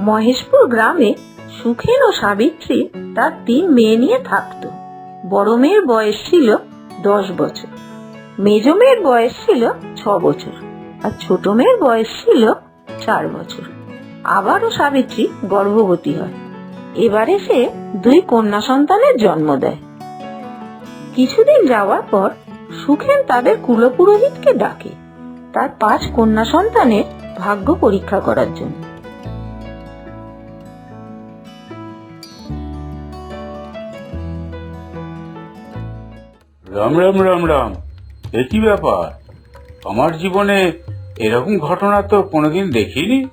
মহেশপুর গ্রামে সুখেন ও সাবিত্রী তার তিন মেয়ে নিয়ে থাকত। বড় মেয়ের বয়স ছিল দশ বছর, মেজ মেয়ের বয়স ছিল ছ বছর আর ছোট মেয়ের বয়স ছিল চার বছর। আবারও সাবিত্রী গর্ভবতী হয়। এবারে সে দুই কন্যা সন্তানের জন্ম দেয়। কিছুদিন যাওয়ার পর সুখেন তাদের কুলপুরোহিতকে ডাকে তার পাঁচ কন্যা সন্তানের ভাগ্য পরীক্ষা করার জন্য। রাম রাম রাম রাম। এ কি ব্যাপার? আমার জীবনে এরকম ঘটনা তো কোনোদিন দেখিনি।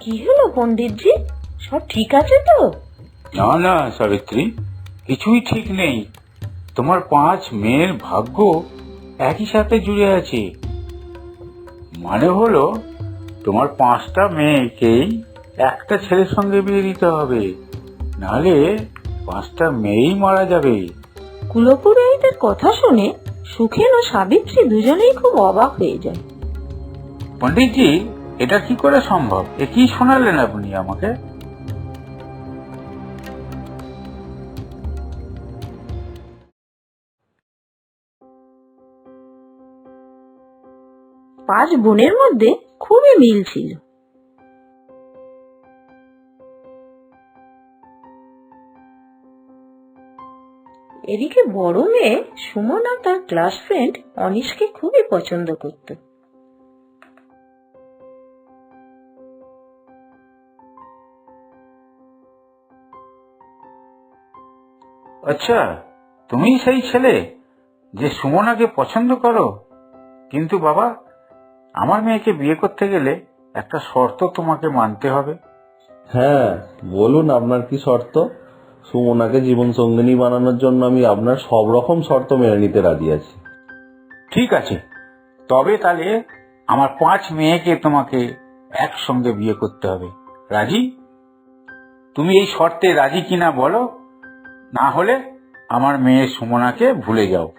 কি হলো পণ্ডিতজি? সব ঠিক আছে তো? না না সাবিত্রী কিছুই ঠিক নেই। তোমার পাঁচ মেয়ের ভাগ্য একই সাথে জুড়ে আছে। মানে হলো তোমার পাঁচটা মেয়েকেই একটা ছেলের সঙ্গে বিয়ে দিতে হবে। নাহলে পাঁচটা মেয়েই মারা যাবে। কুলপুরোহিতের কথা শুনে সুখেন ও সাবিত্রী দুজনেই খুব অবাক হয়ে যায়। পণ্ডিতজি এটা কি করে সম্ভব? এ কি শোনালেন আপনি আমাকে? পাঁচ বোনের মধ্যে খুবই মিল ছিল। এদিকে বড় মেয়ে সুমনা তার ক্লাস ফ্রেন্ড অনিশকে খুবই পছন্দ করত। আচ্ছা তুমি সেই ছেলে যে সুমনাকে পছন্দ করো? কিন্তু বাবা আমার মেয়েকে বিয়ে করতে গেলে একটা শর্ত তোমাকে মানতে হবে। হ্যাঁ বলুন আপনার কি শর্ত? সুমনাকে জীবন সঙ্গিনী বানানোর জন্য আমি আপনার সব রকম শর্ত মেনে নিতে রাজি আছি। ঠিক আছে। তবে তাহলে আমার পাঁচ মেয়েকে তোমাকে একসঙ্গে বিয়ে করতে হবে। রাজি? তুমি এই শর্তে রাজি কিনা বলো? না হলে আমার মেয়ে সুমনাকে ভুলে যাও।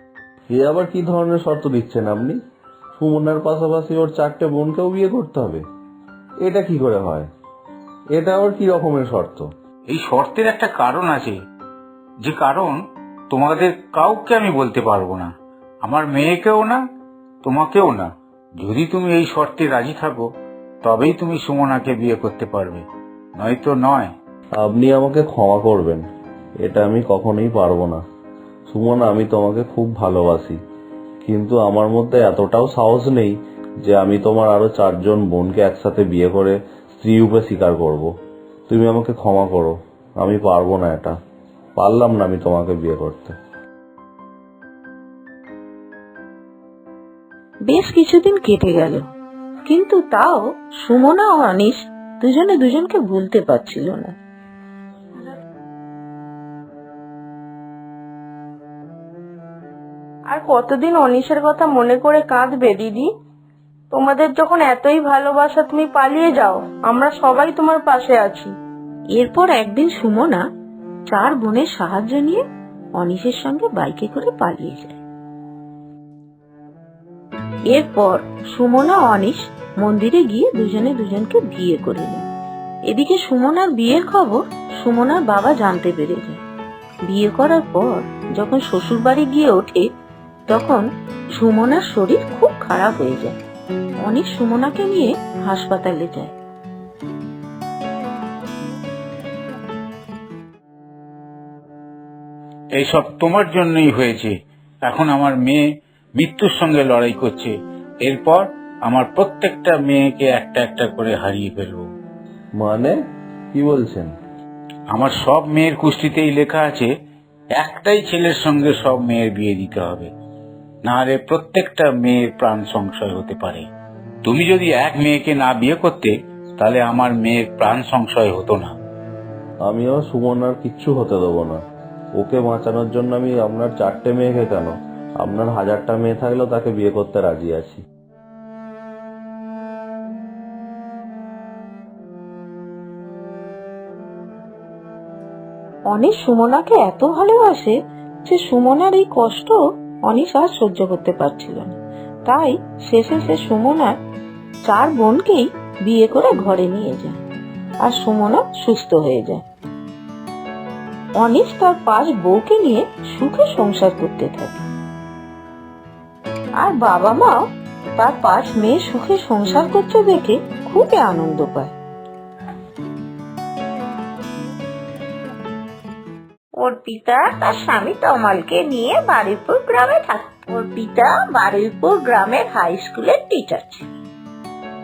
এ আবার কি ধরনের শর্ত দিচ্ছেন আপনি? সুমনার পাশাপাশি ওর চারটে বোনকেও বিয়ে করতে হবে। এটা কি করে হয়? এটা আবার কি রকমের শর্ত? এই শর্তের একটা কারণ আছে। যে কারণ তোমাদের কাউকে আমি বলতে পারব না। আমার মেয়েকেও না, তোমাকেও না। যদি তুমি এই শর্তে রাজি থাকো, তবেই তুমি সুমনাকে বিয়ে করতে পারবে। নয়তো নয়। আপনি আমাকে ক্ষমা করবেন। এটা আমি কখনোই পারব না। সুমন, আমি তোমাকে খুব ভালোবাসি। কিন্তু আমার মধ্যে এতটাও সাহস নেই যে আমি তোমার আরও চারজন বোনকে একসাথে বিয়ে করে স্ত্রী রূপে স্বীকার করব। তুমি আমাকে ক্ষমা করো। আমি পারব না এটা। পারলাম না আমি তোমাকে বিয়ে করতে। বেশ কিছুদিন কেটে গেল। কিন্তু তাও সুমনা ও অনিশ দুজনে দুজনকে ভুলতে পারছিল না। আর কতদিন অনিশের কথা মনে করে কাঁদবে, দিদি? তোমাদের যখন এতই ভালোবাসা তুমি পালিয়ে যাও, আমরা সবাই তোমার পাশে আছি। এরপর একদিন সুমনা চার বোনের সাহায্য নিয়ে অনিশের সঙ্গে বাইকে করে পালিয়ে যায়। এরপর সুমনা অনিশ মন্দিরে গিয়ে দুজনে দুজনকে বিয়ে করে এদিকে সুমনার বিয়ের খবর সুমনার বাবা জানতে পেরে যায়। বিয়ে করার পর যখন শ্বশুর বাড়ি গিয়ে ওঠে, তখন সুমনার শরীর খুব খারাপ হয়ে যায়। অনেক সুমনাকে নিয়ে হাসপাতালে যায়। এইসব তোমার জন্যই হয়েছে। এখন আমার মেয়ে মৃত্যুর সঙ্গে লড়াই করছে। এরপর আমার প্রত্যেকটা মেয়েকে একটা একটা করে হারিয়ে ফেলব। মানে? কি বলছেন? আমার সব মেয়ের কুষ্টিতেই লেখা আছে একটাই ছেলের সঙ্গে সব মেয়ের বিয়ে দিতে হবে। নাহলে প্রত্যেকটা মেয়ের প্রাণ সংশয় হতে পারে। তুমি যদি এক মেয়েকে না বিয়ে করতে তাহলে আমার মেয়ের প্রাণ সংশয় হতো না। আমিও সুমনার কিচ্ছু হতে দেবো না। ওকে বাঁচানোর জন্য আমি আপনার চারটে মেয়েকে কেন? আপনার হাজারটা মেয়ে থাকলেও তাকে বিয়ে করতে রাজি আছি। অনিশ সুমনাকে এত ভালোবাসে যে সুমনার এই কষ্ট অনিশ আর সহ্য করতে পারছিল না। তাই শেষে সে সুমনার চার বোনকেই বিয়ে করে ঘরে নিয়ে যায় আর সুমনা সুস্থ হয়ে যায়। অনিশ তার পাঁচ বউকে নিয়ে সুখে সংসার করতে থাকে। আর বাবা মাও তার পাঁচ মেয়ে সুখে সংসার করতে দেখে খুবই আনন্দ পায়। অর্পিতা তার স্বামী তমালকে নিয়ে বারুইপুর গ্রামে থাকে পিতা বারুইপুর গ্রামের হাই স্কুলের টিচার ছিল।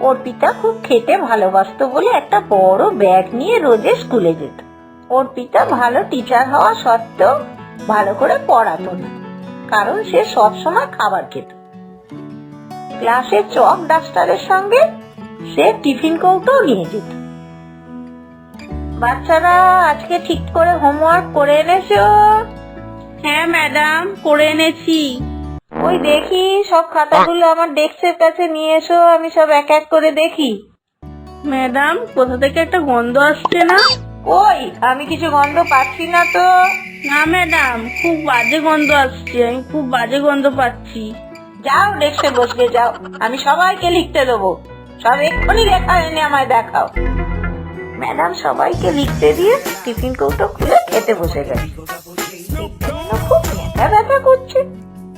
ওর পিতা খুব খেতে ভালোবাসতো বলে একটা বড় ব্যাগ নিয়ে রোজে স্কুলে যেত। ওর পিতা ভালো টিচার হওয়া সত্ত্বেও ভালো করে পড়াতো না, কারণ সে সবসময় খাবার খেত। ক্লাসে চক ডাস্টারের সঙ্গে সে টিফিন কৌটোও নিয়ে যেত। বাচ্চারা আজকে ঠিক করে হোমওয়ার্ক করে এনেছো? হ্যাঁ ম্যাডাম করে এনেছি। ওই দেখি সব খাতাগুলো আমার ডেস্কের কাছে নিয়ে এসো আমি সব এক এক করে দেখি। ম্যাডাম কোথা থেকে একটা গন্ধ আসছে না? ওই আমি কিছু গন্ধ পাচ্ছি না তো। না ম্যাডাম খুব বাজে গন্ধ আসছে আমি খুব বাজে গন্ধ পাচ্ছি। যাও ডেস্কে বসবে যাও। আমি সবাইকে লিখতে দেবো। সব এক্ষুনি লেখা এনে আমায় দেখাও। ম্যাডাম সবাইকে লিখতে দিয়ে টিফিন কৌটো খুলে খেতে বসে গেছে খুব ব্যথা ব্যথা করছে।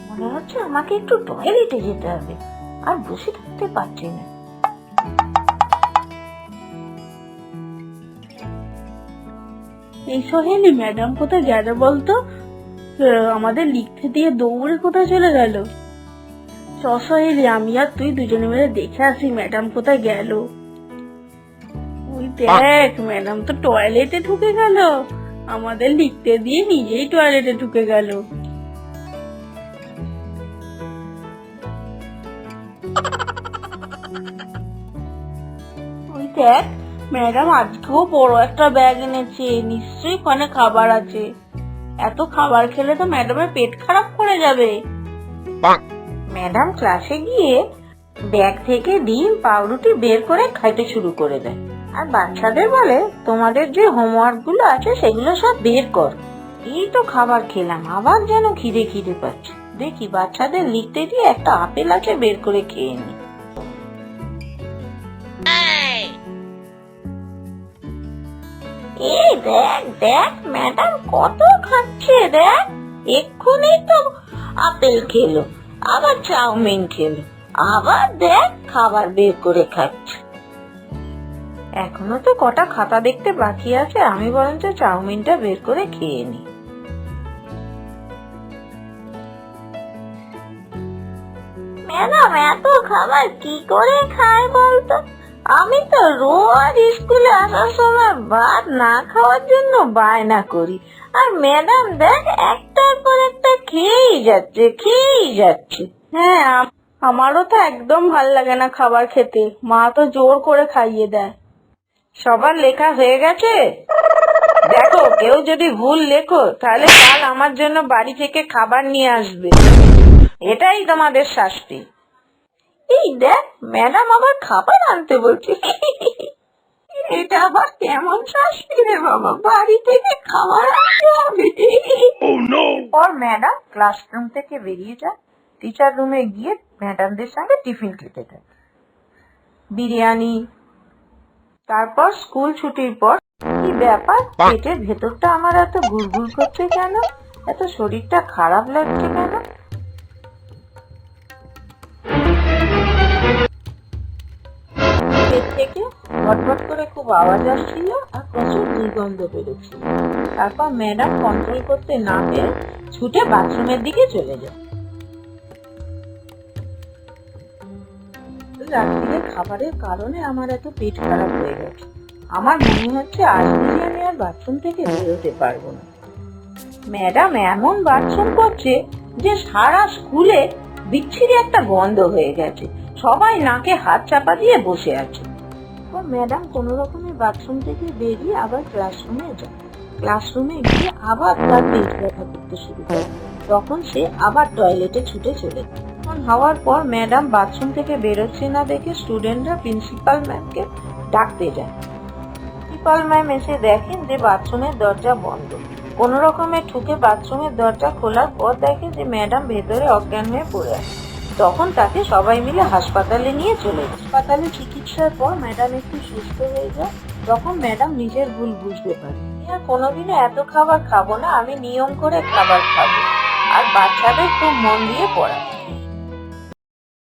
মনে হচ্ছে আমাকে একটু টয়লেটে যেতে হবে, আর বসে থাকতে পারছি না। এই সোহেলি ম্যাডাম কোথায় গেল বলতো? আমাদের লিখতে দিয়ে দৌড়ে কোথায় চলে গেল? চ আমি আর তুই দুজনে মিলে দেখে আসি ম্যাডাম কোথায় গেল। ওই দেখ ম্যাডাম তো টয়লেটে ঢুকে গেল। আমাদের লিখতে দিয়ে নিজেই টয়লেটে ঢুকে গেল। ওই দেখ ম্যাডাম আজকেও বড় একটা ব্যাগ এনেছে নিশ্চয়ই ওখানে খাবার আছে। এত খাবার খেলে তো ম্যাডামের পেট খারাপ করে যাবে। ম্যাডাম ক্লাসে গিয়ে ব্যাগ থেকে ডিম পাউরুটি বের করে খাইতে শুরু করে দেয়। আর বাচ্চাদের বলে, তোমাদের যে হোমওয়ার্কগুলো আছে সেগুলো সব বের কর। এই তো খাবার খেলাম, আবার যেন খিদে খিদে পাচ্ছে। দেখি বাচ্চাদের লিখতে দিয়ে একটা আপেল আছে, বের করে খেয়ে নি। এই দেখ দেখ, ম্যাডাম কত খাচ্ছে, দেখ। এক্ষুনি তো আপেল খেলো, আবার চাউমিন খেলো, আবার দেখ খাবার বের করে খাচ্ছে। এখনও তো কটা খাতা দেখতে বাকি আছে, আমি বরঞ্চ চাউমিনটা বের করে খেয়ে নি। ম্যাডাম, এত খাবার কি করে খায় বলতো? আমি তো রোজ স্কুলে আসার সময় ভাত না খাওয়ার জন্য বায়না করি। আর ম্যাডাম দেখ, একটার পর একটা খেয়েই যাচ্ছে খেয়েই যাচ্ছে। হ্যাঁ আমারও তো একদম ভালো লাগে না খাবার খেতে। মা তো জোর করে খাইয়ে দেয়। সবার লেখা হয়ে গেছে? দেখো কেউ যদি ভুল লেখো তাহলে কাল আমার জন্য বাড়ি থেকে খাবার নিয়ে আসবে। এটাই তোমাদের শাস্তি। এই দেখ ম্যাডাম আবার খাবার আনতে বলছে। এটা আবার কেমন শাস্তি রে বাবা? বাড়ি থেকে খাবার আনতে হবে। পর ম্যাডাম ক্লাসরুম থেকে বেরিয়ে যায়। টিচার রুমে গিয়ে ম্যাডামদের সঙ্গে টিফিন খেতে থাকে বিরিয়ানি তারপর স্কুল ছুটির পর কি ব্যাপার? পেটের ভেতরটা আমার এত গুড়গুড় করছে কেন? এত শরীরটা খারাপ লাগছে কেন? পেট থেকে ভটভট করে খুব আওয়াজ আসছিল আর প্রচুর দুর্গন্ধ বেরোচ্ছিল। তারপর ম্যাডাম কন্ট্রোল করতে না পেরে ছুটে বাথরুমের দিকে চলে যায় রাত্রিরে খাবারের কারণে আমার এত পেট খারাপ হয়ে গেছে। আমার মনে হচ্ছে আজ আমি আর বাথরুম থেকে বেরোতে পারব না। ম্যাডাম, এমন বাথরুম করছে যে সারা স্কুলে বিচ্ছিরি একটা গন্ধ হয়ে গেছে। সবাই নাকে হাত চাপা দিয়ে বসে আছে। তো ম্যাডাম, কোনো রকমে বাথরুম থেকে বেরিয়ে আবার ক্লাসরুমে যায় ক্লাসরুমে গিয়ে আবার তার পেট ব্যথা করতে শুরু করে। তখন সে আবার টয়লেটে ছুটে চলে যায়। তখন হওয়ার পর ম্যাডাম বাথরুম থেকে বেরোচ্ছে না দেখে স্টুডেন্টরা প্রিন্সিপাল ম্যামকে ডাকতে যায়। প্রিন্সিপাল ম্যাম এসে দেখেন যে বাথরুমের দরজা বন্ধ। কোনো রকমে ঠুকে বাথরুমের দরজা খোলার পর দেখে যে ম্যাডাম ভেতরে অজ্ঞান হয়ে পড়ে আছে। তখন তাকে সবাই মিলে হাসপাতালে নিয়ে চলে হাসপাতালে চিকিৎসার পর ম্যাডাম একটু সুস্থ হয়ে যায়। তখন ম্যাডাম নিজের ভুল বুঝতে পারে। আর কোনোদিনও এত খাবার খাব না, আমি নিয়ম করে খাবার খাব। আর বাচ্চাদের খুব মন দিয়ে পড়াবো